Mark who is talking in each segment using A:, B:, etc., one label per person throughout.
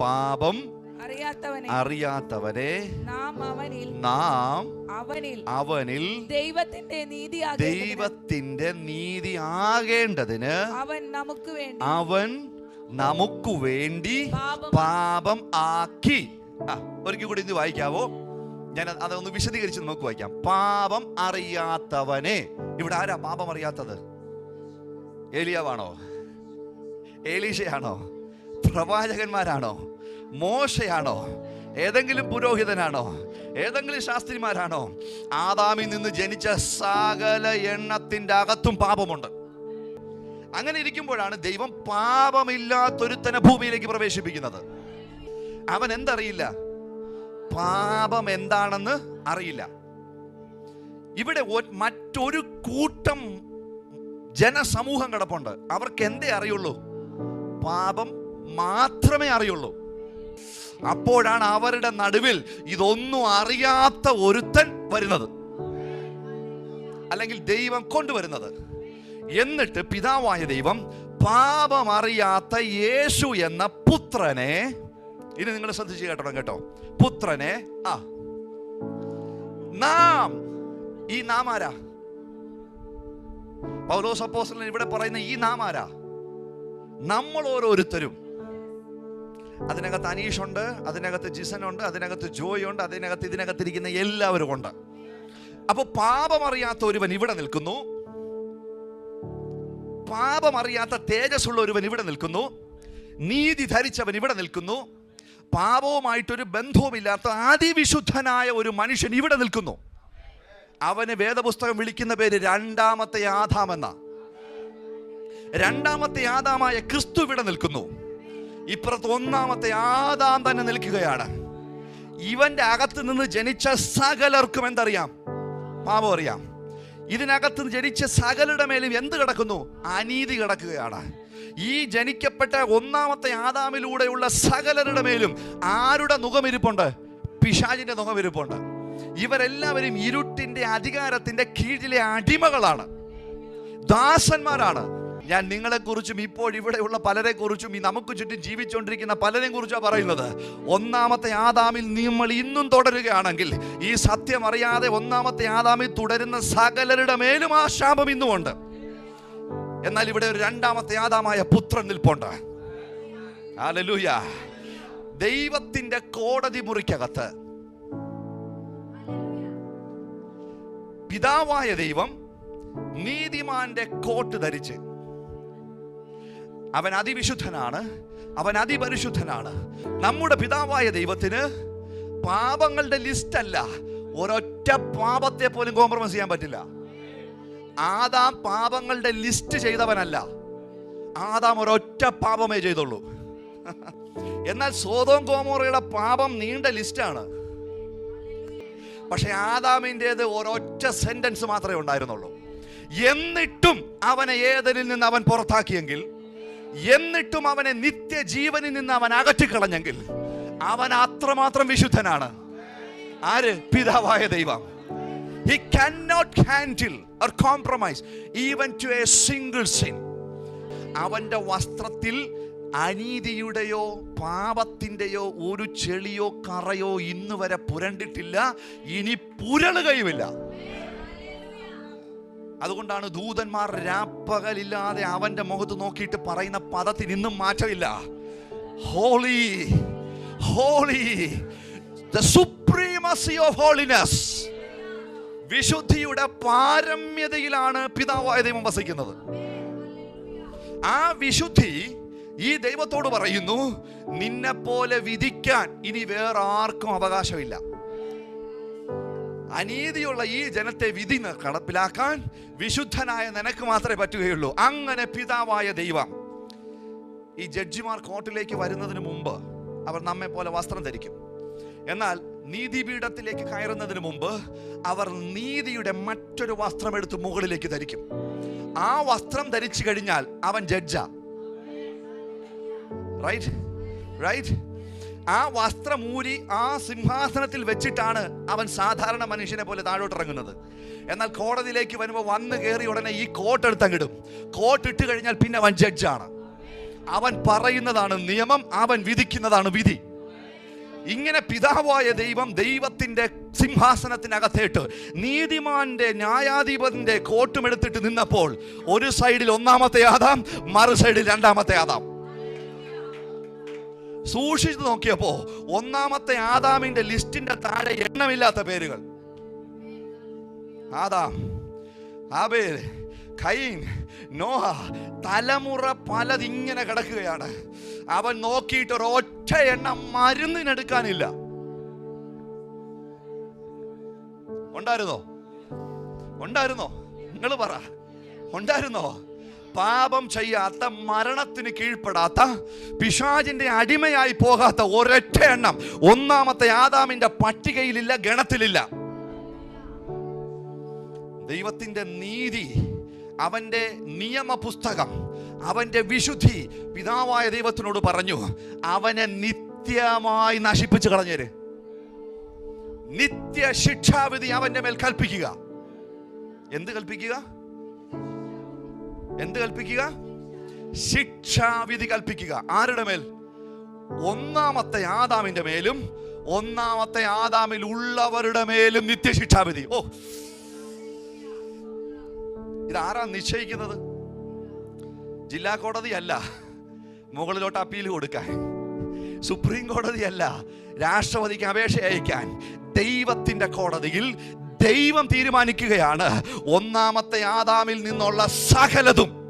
A: പാപം
B: അറിയാത്തവനെ.
A: അറിയാത്തവരെ
B: നാം അവനിൽ.
A: നാം
B: അവനിൽ.
A: അവനിൽ
B: ദൈവത്തിന്റെ നീതി
A: ദൈവത്തിന്റെ നീതി ആകേണ്ടതിന്
B: അവൻ നമുക്ക് വേണ്ടി.
A: അവൻ നമുക്ക് വേണ്ടി
B: പാപം.
A: ആക്കി. ഒരിക്കൽ കൂടി ഇത് വായിക്കാവോ? ഞാൻ അതൊന്ന് വിശദീകരിച്ച് നമുക്ക് വായിക്കാം. പാപം അറിയാത്തവനെ. ഇവിടെ ആരാ പാപം അറിയാത്തത്? ഏലിയാവാണോ? ഏലീഷയാണോ പ്രവാചകന്മാരാണോ? മോശയാണോ? ഏതെങ്കിലും പുരോഹിതനാണോ? ഏതെങ്കിലും ശാസ്ത്രിമാരാണോ? ആദാമിൽ നിന്ന് ജനിച്ച സകല എണ്ണത്തിന്റെ അകത്തും പാപമുണ്ട്. അങ്ങനെ ഇരിക്കുമ്പോഴാണ് ദൈവം പാപമില്ലാത്തൊരുത്തനെ ഭൂമിയിലേക്ക് പ്രവേശിപ്പിക്കുന്നത്. അവൻ എന്തറിയില്ല? പാപം എന്താണെന്ന് അറിയില്ല. ഇവിടെ മറ്റൊരു കൂട്ടം ജനസമൂഹം കിടപ്പുണ്ട്. അവർക്ക് എന്തേ അറിയുള്ളൂ? പാപം മാത്രമേ അറിയുള്ളൂ. അപ്പോഴാണ് അവരുടെ നടുവിൽ ഇതൊന്നും അറിയാത്ത ഒരുത്തൻ വരുന്നത്. അല്ലെങ്കിൽ ദൈവം കൊണ്ടുവരുന്നത്. എന്നിട്ട് പിതാവായ ദൈവം പാപമറിയാത്ത യേശു എന്ന പുത്രനെ ഇനി നിങ്ങൾ ശ്രദ്ധിച്ച് കേട്ടോ കേട്ടോ. പുത്രനെ ആ. നാം ഈ നാം ആരാ? പൗലോസ് അപ്പോസ്തലൻ ഇവിടെ പറയുന്ന ഈ നാം ആരാ? നമ്മൾ ഓരോരുത്തരും. അതിനകത്ത് അനീഷ് ഉണ്ട് അതിനകത്ത് ജിസൻ ഉണ്ട് അതിനകത്ത് ജോയ് ഉണ്ട് അതിനകത്ത് ഇതിനകത്തിരിക്കുന്ന എല്ലാവരും ഉണ്ട്. അപ്പൊ പാപമറിയാത്ത ഒരുവൻ ഇവിടെ നിൽക്കുന്നു. പാപമറിയാത്ത തേജസ്സുള്ള ഒരുവൻ ഇവിടെ നിൽക്കുന്നു. നീതി ധരിച്ചവൻ ഇവിടെ നിൽക്കുന്നു. പാപവുമായിട്ടൊരു ബന്ധവുമില്ലാത്ത അതിവിശുദ്ധനായ ഒരു മനുഷ്യൻ ഇവിടെ നിൽക്കുന്നു. അവന് വേദപുസ്തകം വിളിക്കുന്ന പേര് രണ്ടാമത്തെ ആധാമെന്ന രണ്ടാമത്തെ ആദാമായ ക്രിസ്തു ഇവിടെ നിൽക്കുന്നു. ഇപ്പുറത്ത് ഒന്നാമത്തെ ആദാം തന്നെ നിൽക്കുകയാണ്. ഇവന്റെ അകത്ത് നിന്ന് ജനിച്ച സകലർക്കും എന്തറിയാം? പാപം അറിയാം. ഇതിനകത്ത് ജനിച്ച സകലരുടെ മേലും എന്ത് കിടക്കുന്നു? അനീതി കിടക്കുകയാണ്. ഈ ജനിക്കപ്പെട്ട ഒന്നാമത്തെ ആദാമിലൂടെയുള്ള സകലരുടെ മേലും ആരുടെ മുഖമിരിപ്പുണ്ട്? പിശാചിന്റെ മുഖമിരിപ്പുണ്ട്. ഇവരെല്ലാവരും ഇരുട്ടിന്റെ അധികാരത്തിന്റെ കീഴിലെ അടിമകളാണ്. ദാസന്മാരാണ്. ഞാൻ നിങ്ങളെക്കുറിച്ചും ഇപ്പോൾ ഇവിടെയുള്ള പലരെ കുറിച്ചും ഈ നമുക്ക് ചുറ്റും ജീവിച്ചുകൊണ്ടിരിക്കുന്ന പലരെയും കുറിച്ചാണ് പറയുന്നത്. ഒന്നാമത്തെ ആദാമിൽ നമ്മൾ ഇന്നും തുടരുകയാണെങ്കിൽ ഈ സത്യം അറിയാതെ ഒന്നാമത്തെ ആദാമിൽ തുടരുന്ന സകലരുടെ മേലും ആ ശാപം ഇന്നുമുണ്ട്. എന്നാൽ ഇവിടെ ഒരു രണ്ടാമത്തെ ആദാമായ പുത്രൻ നിൽപ്പുണ്ട്. ദൈവത്തിന്റെ കോടതി മുറിക്കകത്ത്. പിതാവായ ദൈവം നീതിമാന്റെ കോട്ട് ധരിച്ച് അവൻ അതിവിശുദ്ധനാണ്. അവൻ അതിപരിശുദ്ധനാണ്. നമ്മുടെ പിതാവായ ദൈവത്തിന് പാപങ്ങളുടെ ലിസ്റ്റ് ഒരൊറ്റ പാപത്തെ പോലും കോംപ്രമൈസ് ചെയ്യാൻ പറ്റില്ല. ആദാം പാപങ്ങളുടെ ലിസ്റ്റ് ചെയ്തവനല്ല. ആദാം ഒരൊറ്റ പാപമേ ചെയ്തുള്ളൂ. എന്നാൽ സോതോം കോമോറയുടെ പാപം നീണ്ട ലിസ്റ്റാണ്. പക്ഷെ ആദാമിന്റെത് ഒരൊറ്റ സെന്റൻസ് മാത്രമേ ഉണ്ടായിരുന്നുള്ളൂ. എന്നിട്ടും അവനെ ഏതലിൽ നിന്ന് അവൻ പുറത്താക്കിയെങ്കിൽ എന്നിട്ടും അവനെ നിത്യജീവനിൽ നിന്ന് അവൻ അകറ്റിക്കളഞ്ഞെങ്കിൽ അവൻ അത്രമാത്രം വിശുദ്ധനാണ്. ആര്? പിതാവായ ദൈവം. He not handle or compromise even to a single sin അവന്റെ വസ്ത്രത്തിൽ അനീതിയുടെയോ പാപത്തിന്റെയോ ഒരു ചെളിയോ കറയോ ഇന്ന് വരെ പുരണ്ടിട്ടില്ല. ഇനി പുരളുകയുമില്ല. അതുകൊണ്ടാണ് ദൂതന്മാർ രാപ്പകലില്ലാതെ അവന്റെ മുഖത്ത് നോക്കിയിട്ട് പറയുന്ന പദത്തിന് ഇന്നും മാറ്റമില്ല. Holy holy the supremacy of holiness വിശുദ്ധിയുടെ പാരമ്യതയിലാണ് പിതാവായ ദൈവം വസിക്കുന്നത്. ആ വിശുദ്ധി ഈ ദൈവത്തോട് പറയുന്നു നിന്നെ പോലെ വിധിക്കാൻ ഇനി വേറെ ആർക്കും അവകാശമില്ല. അനീതിയുള്ള ഈ ജനത്തെ വിധി കടപ്പിലാക്കാൻ വിശുദ്ധനായ നിനക്ക് മാത്രമേ പറ്റുകയുള്ളൂ. അങ്ങനെ പിതാവായ ദൈവം ഈ ജഡ്ജിമാർ കോർട്ടിലേക്ക് വരുന്നതിന് മുമ്പ് അവർ നമ്മെ പോലെ വസ്ത്രം ധരിക്കും. എന്നാൽ നീതിപീഠത്തിലേക്ക് കയറുന്നതിന് മുമ്പ് അവർ നീതിയുടെ മറ്റൊരു വസ്ത്രം എടുത്ത് മുകളിലേക്ക് ധരിക്കും. ആ വസ്ത്രം ധരിച്ചു കഴിഞ്ഞാൽ അവൻ ജഡ്ജാ. റൈറ്റ് റൈറ്റ് ആ വസ്ത്രമൂരി ആ സിംഹാസനത്തിൽ വെച്ചിട്ടാണ് അവൻ സാധാരണ മനുഷ്യനെ പോലെ താഴോട്ട് ഇറങ്ങുന്നത് എന്നാൽ കോടതിയിലേക്ക് വരുമ്പോൾ വന്ന് കയറി ഉടനെ ഈ കോട്ട് എടുത്തങ്ങിടും. കോട്ട് ഇട്ട് കഴിഞ്ഞാൽ പിന്നെ അവൻ ജഡ്ജാണ്. അവൻ പറയുന്നതാണ് നിയമം അവൻ വിധിക്കുന്നതാണ് വിധി. ഇങ്ങനെ പിതാവായ ദൈവം ദൈവത്തിന്റെ സിംഹാസനത്തിനകത്തേട്ട് നീതിമാന്റെ ന്യായാധിപതിന്റെ കോട്ടുമെടുത്തിട്ട് നിന്നപ്പോൾ ഒരു സൈഡിൽ ഒന്നാമത്തെ ആദാം മറു സൈഡിൽ രണ്ടാമത്തെ ആദാം. സൂക്ഷിച്ചു നോക്കിയപ്പോ ഒന്നാമത്തെ ആദാമിന്റെ ലിസ്റ്റിന്റെ താഴെ എണ്ണമില്ലാത്ത പേരുകൾ. ആദാം ആബേൽ ഖൈൻ നോഹ തലമുറ പലതിങ്ങനെ കിടക്കുകയാണ്. അവൻ നോക്കിയിട്ട് ഒരൊറ്റ എണ്ണ മരുന്നിനെടുക്കാനില്ല. ഉണ്ടായിരുന്നോ? ഉണ്ടായിരുന്നോ? നിങ്ങൾ പറ. ഉണ്ടായിരുന്നോ? പാപം ചെയ്യാത്ത മരണത്തിന് കീഴ്പ്പെടാത്ത പിശാചിന്റെ അടിമയായി പോകാത്ത ഒരൊറ്റ എണ്ണം. ഒന്നാമത്തെ ആദാമിന്റെ പട്ടികയിലില്ല ഗണത്തിലില്ല. ദൈവത്തിന്റെ നീതി അവന്റെ നിയമ പുസ്തകം അവന്റെ വിശുദ്ധി പിതാവായ ദൈവത്തിനോട് പറഞ്ഞു അവനെ നിത്യമായി നശിപ്പിച്ചു കളഞ്ഞേര്. നിത്യ ശിക്ഷാവിധി അവന്റെ മേൽ കൽപ്പിക്കുക. എന്ത് കൽപ്പിക്കുക? എന്ത് കൽപ്പിക്കുക? ശിക്ഷാവിധി കൽപ്പിക്കുക. ആരുടെ മേൽ? ഒന്നാമത്തെ ആദാമിന്റെ മേലും ഒന്നാമത്തെ ആദാമിൽ ഉള്ളവരുടെ മേലും നിത്യശിക്ഷാവിധി. ഓ. ഇതാരാ നിശ്ചയിക്കുന്നത്? ജില്ലാ കോടതിയല്ല മുകളിലോട്ട് അപ്പീൽ കൊടുക്കാൻ. സുപ്രീം കോടതിയല്ല രാഷ്ട്രപതിക്ക് അപേക്ഷ അയക്കാൻ ദൈവത്തിന്റെ കോടതിയിൽ ദൈവം തീരുമാനിക്കുകയാണ്. ഒന്നാമത്തെ ആദാമിൽ നിന്നുള്ള സകലതും.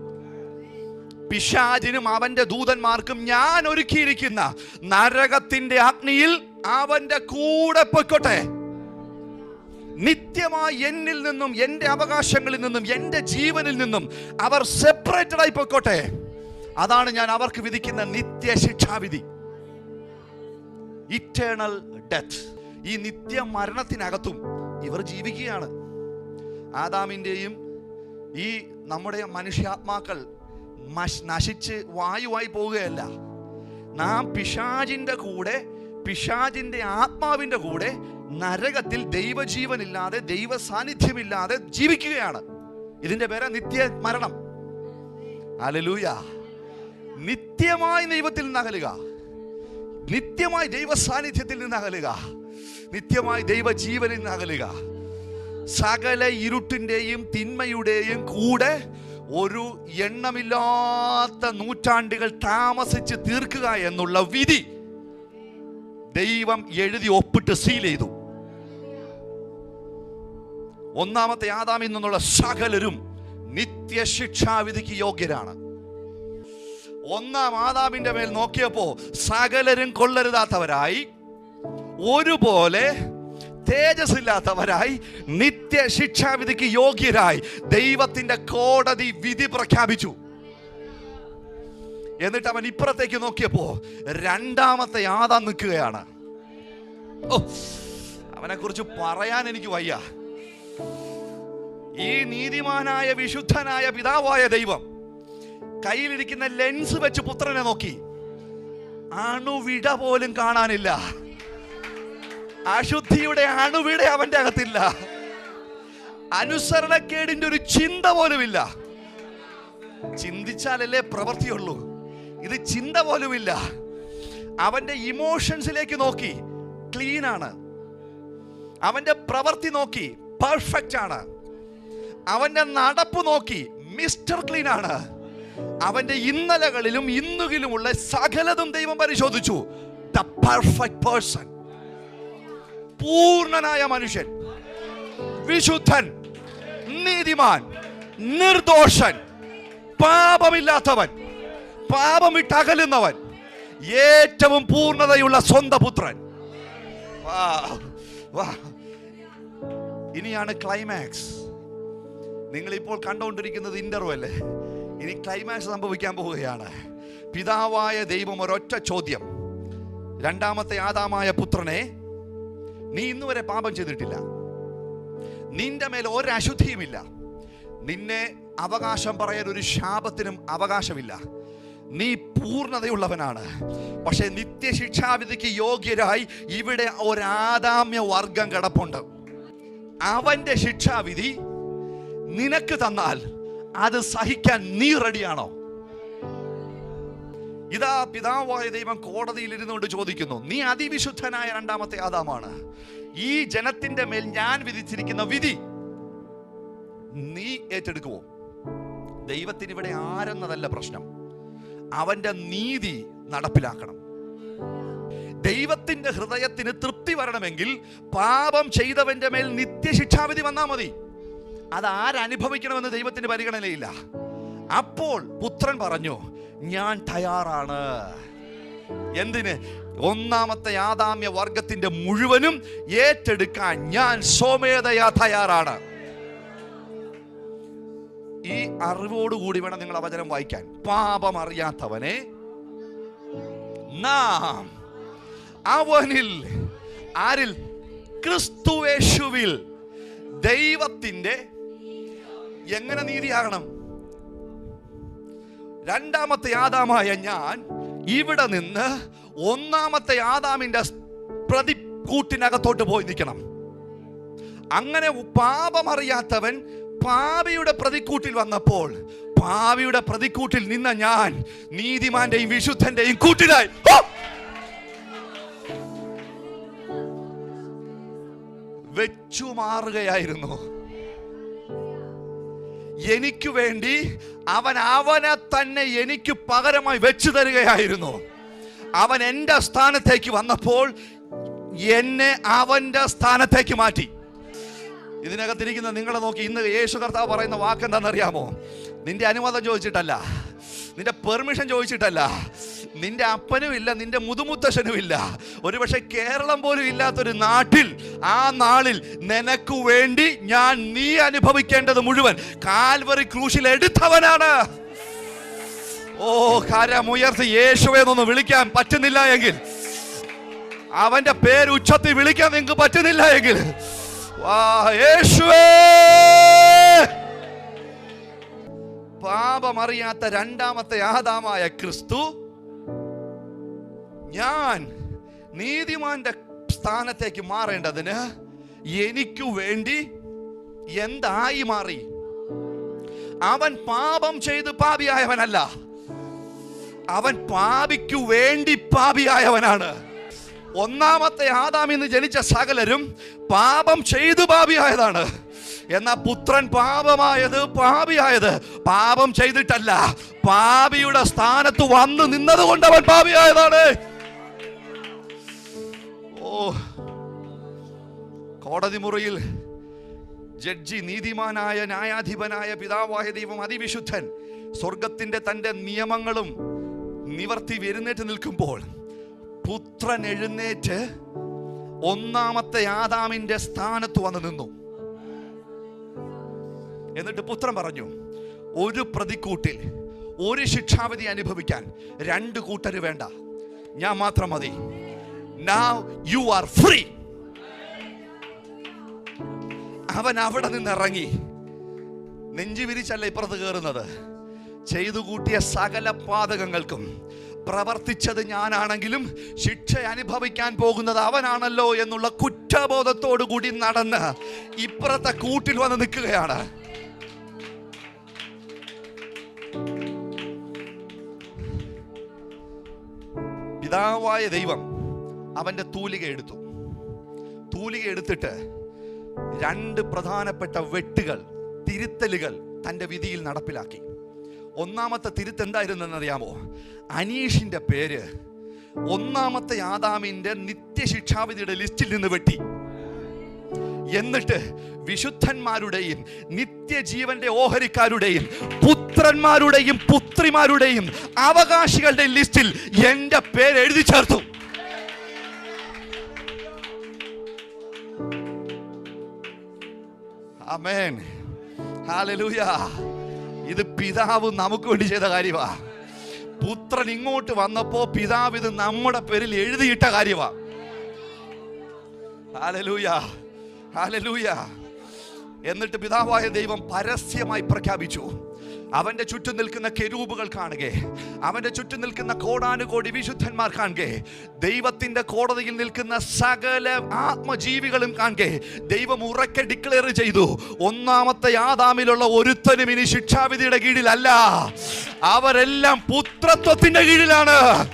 A: പിശാചിനും അവന്റെ ദൂതന്മാർക്കും ഞാൻ ഒരുക്കിയിരിക്കുന്ന നരകത്തിന്റെ അഗ്നിയിൽ അവന്റെ കൂടെ പൊയ്ക്കോട്ടെ. നിത്യമായി എന്നിൽ നിന്നും എന്റെ അവകാശങ്ങളിൽ നിന്നും എന്റെ ജീവനിൽ നിന്നും അവർ സെപ്പറേറ്റഡ് ആയി പൊയ്ക്കോട്ടെ. അതാണ് ഞാൻ അവർക്ക് വിധിക്കുന്ന നിത്യ ശിക്ഷാവിധി. ഇറ്റേണൽ ഡെത്ത് ഈ നിത്യ മരണത്തിനകത്തും ഇവർ ജീവിക്കുകയാണ്. ആദാമിന്റെയും ഈ നമ്മുടെ മനുഷ്യാത്മാക്കൾ നശിച്ച് വായുവായി പോവുകയല്ല. നാം പിശാജിന്റെ കൂടെ പിശാജിന്റെ ആത്മാവിന്റെ കൂടെ നരകത്തിൽ ദൈവജീവനില്ലാതെ ദൈവ സാന്നിധ്യമില്ലാതെ ജീവിക്കുകയാണ്. ഇതിന്റെ പേര നിത്യ മരണം. അലലൂയ നിത്യമായി ദൈവത്തിൽ നിന്ന് അകലുക. നിത്യമായി ദൈവ സാന്നിധ്യത്തിൽ നിന്ന് അകലുക. നിത്യമായി ദൈവജീവനിൽ നിന്ന് അകലുക സകല ഇരുട്ടിന്റെയും തിന്മയുടെയും കൂടെ ഒരു എണ്ണമില്ലാത്ത നൂറ്റാണ്ടുകൾ താമസിച്ച് തീർക്കുക എന്നുള്ള വിധി ദൈവം എഴുതി ഒപ്പിട്ട് സീൽ ചെയ്തു. ഒന്നാമത്തെ ആദാമിൽ നിന്നുള്ള സകലരും നിത്യശിക്ഷാവിധിക്ക് യോഗ്യരാണ്. ഒന്നാം ആദാമിന്റെ മേൽ നോക്കിയപ്പോ സകലരും കൊള്ളരുതാത്തവരായി ഒരുപോലെ തേജസ്സില്ലാത്തവരായി നിത്യ ശിക്ഷാവിധിക്ക് യോഗ്യരായി ദൈവത്തിന്റെ കോടതി വിധി പ്രഖ്യാപിച്ചു. എന്നിട്ട് അവൻ ഇപ്പുറത്തേക്ക് നോക്കിയപ്പോ രണ്ടാമത്തെ യാത നിൽക്കുകയാണ്. അവനെ കുറിച്ച് പറയാൻ എനിക്ക് വയ്യ. ഈ നീതിമാനായ വിശുദ്ധനായ പിതാവായ ദൈവം കയ്യിലിരിക്കുന്ന ലെൻസ് വെച്ച് പുത്രനെ നോക്കി. അണുവിട പോലും കാണാനില്ല. അശുദ്ധിയുടെ അണുവിട അവന്റെ അകത്തില്ല. അനുസരണക്കേടിന്റെ ഒരു ചിന്ത പോലുമില്ല. ചിന്തിച്ചാലല്ലേ പ്രവൃത്തിയുള്ളൂ. ഇത് ചിന്ത പോലുമില്ല. അവന്റെ ഇമോഷൻസിലേക്ക് നോക്കി. ക്ലീൻ ആണ്. അവന്റെ പ്രവൃത്തി നോക്കി. പെർഫെക്റ്റ് ആണ്. അവന്റെ നടപ്പ് നോക്കി. മിസ്റ്റർ ക്ലീൻ ആണ്. അവന്റെ ഇന്നലകളിലും ഇന്നുകിലുമുള്ള സകലതും ദൈവം പരിശോധിച്ചു. ദ പെർഫെക്റ്റ് പേഴ്സൺ പൂർണനായ മനുഷ്യൻ വിശുദ്ധൻ നീതിമാൻ നിർദോഷൻ പാപമില്ലാത്തവൻ പാപം വിട്ടകലുന്നവൻ ഏറ്റവും പൂർണതയുള്ള സ്വന്തം പുത്രൻ. ഇനിയാണ് ക്ലൈമാക്സ് നിങ്ങൾ ഇപ്പോൾ കണ്ടുകൊണ്ടിരിക്കുന്നത് അല്ലേ? ഇനി ക്ലൈമാക്സ് സംഭവിക്കാൻ പോവുകയാണ്. പിതാവായ ദൈവം ഒരൊറ്റ ചോദ്യം. രണ്ടാമത്തെ ആദാമായ പുത്രനെ നീ ഇന്നു വരെ പാപം ചെയ്തിട്ടില്ല. നിന്റെ മേൽ ഒരശുദ്ധിയുമില്ല നിന്നെ അവകാശം പറയാൻ ഒരു ശാപത്തിനും അവകാശമില്ല. നീ പൂർണതയുള്ളവനാണ്. പക്ഷെ നിത്യശിക്ഷാവിധിക്ക് യോഗ്യരായി ഇവിടെ ഒരാദാമ്യ വർഗം കിടപ്പുണ്ട്. അവന്റെ ശിക്ഷാവിധി നിനക്ക് തന്നാൽ അത് സഹിക്കാൻ നീ റെഡിയാണോ ഇതാ പിതാവായ ദൈവം കോടതിയിൽ ഇരുന്നുകൊണ്ട് ചോദിക്കുന്നു നീ അതിവിശുദ്ധനായ രണ്ടാമത്തെ ആദാമാണ്. ഈ ജനത്തിന്റെ മേൽ ഞാൻ വിധിച്ചിരിക്കുന്ന വിധി നീ ഏറ്റെടുക്കുവോ? ദൈവത്തിന് ഇവിടെ ആരെന്നതല്ല പ്രശ്നം. അവന്റെ നീതി നടപ്പിലാക്കണം. ദൈവത്തിന്റെ ഹൃദയത്തിന് തൃപ്തി വരണമെങ്കിൽ പാപം ചെയ്തവന്റെ മേൽ നിത്യശിക്ഷാവിധി വന്നാൽ മതി. അത് ആരനുഭവിക്കണമെന്ന് ദൈവത്തിന് പരിഗണനയില്ല. അപ്പോൾ പുത്രൻ പറഞ്ഞു ഞാൻ തയ്യാറാണ്. എന്തിന്? ഒന്നാമത്തെ ആദാമ്യ വർഗത്തിന്റെ മുഴുവനും ഏറ്റെടുക്കാൻ ഞാൻ സ്വമേധയാ തയ്യാറാണ്. ഈ അറിവോടുകൂടി വേണം നിങ്ങൾ അവചനം വചനം വായിക്കാൻ. പാപം അറിയാത്തവനെ നാം അവനിൽ ആരിൽ? ക്രിസ്തുവേശുവിൽ ദൈവത്തിന്റെ എങ്ങനെ നീതിയാകണം? രണ്ടാമത്തെ ആദാമായ ഞാൻ ഇവിടെ നിന്ന് ഒന്നാമത്തെ ആദാമിന്റെ പ്രതിക്കൂട്ടിനകത്തോട്ട് പോയി നിൽക്കണം. അങ്ങനെ പാപമറിയാത്തവൻ പാപിയുടെ പ്രതിക്കൂട്ടിൽ വന്നപ്പോൾ പാവിയുടെ പ്രതിക്കൂട്ടിൽ നിന്ന ഞാൻ നീതിമാന്റെയും വിശുദ്ധന്റെയും കൂട്ടിലായി. വെച്ചു മാറുകയായിരുന്നു എനിക്ക് വേണ്ടി അവൻ അവനെ തന്നെ എനിക്ക് പകരമായി വെച്ചു തരികയായിരുന്നു. അവൻ എന്റെ സ്ഥാനത്തേക്ക് വന്നപ്പോൾ എന്നെ അവന്റെ സ്ഥാനത്തേക്ക് മാറ്റി. ഇതിനകത്തിരിക്കുന്ന നിങ്ങളെ നോക്കി ഇന്ന് യേശു കർത്താവ് പറയുന്ന വാക്ക് എന്താണെന്നറിയാമോ നിന്റെ അനുവാദം ചോദിച്ചിട്ടല്ല. നിന്റെ പെർമിഷൻ ചോദിച്ചിട്ടല്ല. നിന്റെ അപ്പനും ഇല്ല നിന്റെ മുതുമുത്തശ്ശനും ഇല്ല ഒരുപക്ഷെ കേരളം പോലും ഇല്ലാത്തൊരു നാട്ടിൽ ആ നാളിൽ നിനക്ക് വേണ്ടി ഞാൻ നീ അനുഭവിക്കേണ്ടത് മുഴുവൻ കാൽവറി ക്രൂശിൽ എടുത്തവനാണ്. ഓ കരമുയർത്തി യേശുവെ എന്നൊന്ന് വിളിക്കാൻ പറ്റുന്നില്ല എങ്കിൽ. അവന്റെ പേര് ഉച്ചത്തിൽ വിളിക്കാൻ നിങ്ങൾക്ക് പറ്റുന്നില്ല എങ്കിൽ. പാപമറിയാത്ത രണ്ടാമത്തെ ആദാമായ ക്രിസ്തു ഞാൻ നീതിമാന്റെ സ്ഥാനത്തേക്ക് മാറേണ്ടതിന് എനിക്കു വേണ്ടി എന്തായി മാറി? അവൻ പാപം ചെയ്ത് പാപിയായവനല്ല. അവൻ പാപിക്കു വേണ്ടി പാപിയായവനാണ്. ഒന്നാമത്തെ ആദാമിന്ന് ജനിച്ച സകലരും പാപം ചെയ്തു പാപിയായതാണ്. എന്നാ പുത്രൻ പാപമായത് പാപിയായത്. പാപം ചെയ്തിട്ടല്ല പാപിയുടെ സ്ഥാനത്ത് വന്ന് നിന്നത് കൊണ്ട് അവൻ പാപിയായതാണ്. കോടതി മുറിയിൽ ജഡ്ജി നീതിമാനായ ന്യായാധിപനായ പിതാവായ ദൈവം അതിവിശുദ്ധൻ സ്വർഗത്തിന്റെ തന്റെ നിയമങ്ങളും നിവർത്തി എഴുന്നേറ്റ് നിൽക്കുമ്പോൾ പുത്രൻ എഴുന്നേറ്റ് ഒന്നാമത്തെ ആദാമിന്റെ സ്ഥാനത്ത് വന്ന് നിന്നു. എന്നിട്ട് പുത്രൻ പറഞ്ഞു ഒരു പ്രതിക്കൂട്ടിൽ ഒരു ശിക്ഷാവിധി അനുഭവിക്കാൻ രണ്ട് കൂട്ടര് വേണ്ട. ഞാൻ മാത്രം മതി. നാവ് യു ആർ ഫ്രീ അവൻ അവിടെ നിന്ന് ഇറങ്ങി നെഞ്ചു വിരിച്ചല്ല ഇപ്പുറത്ത് കയറുന്നത്. ചെയ്തു കൂട്ടിയ സകല പാതകങ്ങൾക്കും പ്രവർത്തിച്ചത് ഞാനാണെങ്കിലും ശിക്ഷ അനുഭവിക്കാൻ പോകുന്നത് അവനാണല്ലോ എന്നുള്ള കുറ്റബോധത്തോടു കൂടി നടന്ന് ഇപ്പുറത്തെ കൂട്ടിൽ വന്ന് നിൽക്കുകയാണ്. പിതാവായ ദൈവം അവന്റെ തൂലിക എടുത്തു. തൂലിക എടുത്തിട്ട് രണ്ട് പ്രധാനപ്പെട്ട വെട്ടുകൾ തിരുത്തലുകൾ തന്റെ വിധിയിൽ നടപ്പിലാക്കി. ഒന്നാമത്തെ തിരുത്ത് എന്തായിരുന്നെന്നറിയാമോ അനീഷിന്റെ പേര്. ഒന്നാമത്തെ ആദാമിന്റെ നിത്യശിക്ഷാവിധിയുടെ ലിസ്റ്റിൽ നിന്ന് വെട്ടി. എന്നിട്ട് വിശുദ്ധന്മാരുടെയും നിത്യജീവന്റെ ഓഹരിക്കാരുടെയും പുത്രന്മാരുടെയും പുത്രിമാരുടെയും അവകാശികളുടെ ലിസ്റ്റിൽ എന്റെ പേര് എഴുതി ചേർത്തു. അമേൻ ഹാലലൂയ ഇത് പിതാവ് നമുക്ക് വേണ്ടി ചെയ്ത കാര്യമാ. പുത്രൻ ഇങ്ങോട്ട് വന്നപ്പോ പിതാവ് ഇത് നമ്മുടെ പേരിൽ എഴുതിയിട്ട കാര്യമാ. ഹാലലൂയ ഹാലലൂയ എന്നിട്ട് പിതാവായ ദൈവം പരസ്യമായി പ്രഖ്യാപിച്ചു. അവന്റെ ചുറ്റും നിൽക്കുന്ന കെരൂപുകൾ കാണുകെ. അവന്റെ ചുറ്റും നിൽക്കുന്ന കോടാനുകോടി വിശുദ്ധന്മാർ കാണുകെ. ദൈവത്തിന്റെ കോടതിയിൽ നിൽക്കുന്ന സകല ആത്മജീവികളും കാണുകെ. ദൈവം ഉറക്കെ ഡിക്ലെയർ ചെയ്തു ഒന്നാമത്തെ ആദാമിലുള്ള ഒരുത്തനും ഇനി ശിക്ഷാവിധിയുടെ കീഴിലല്ല. അവരെല്ലാം പുത്രത്വത്തിന്റെ കീഴിലാണ്.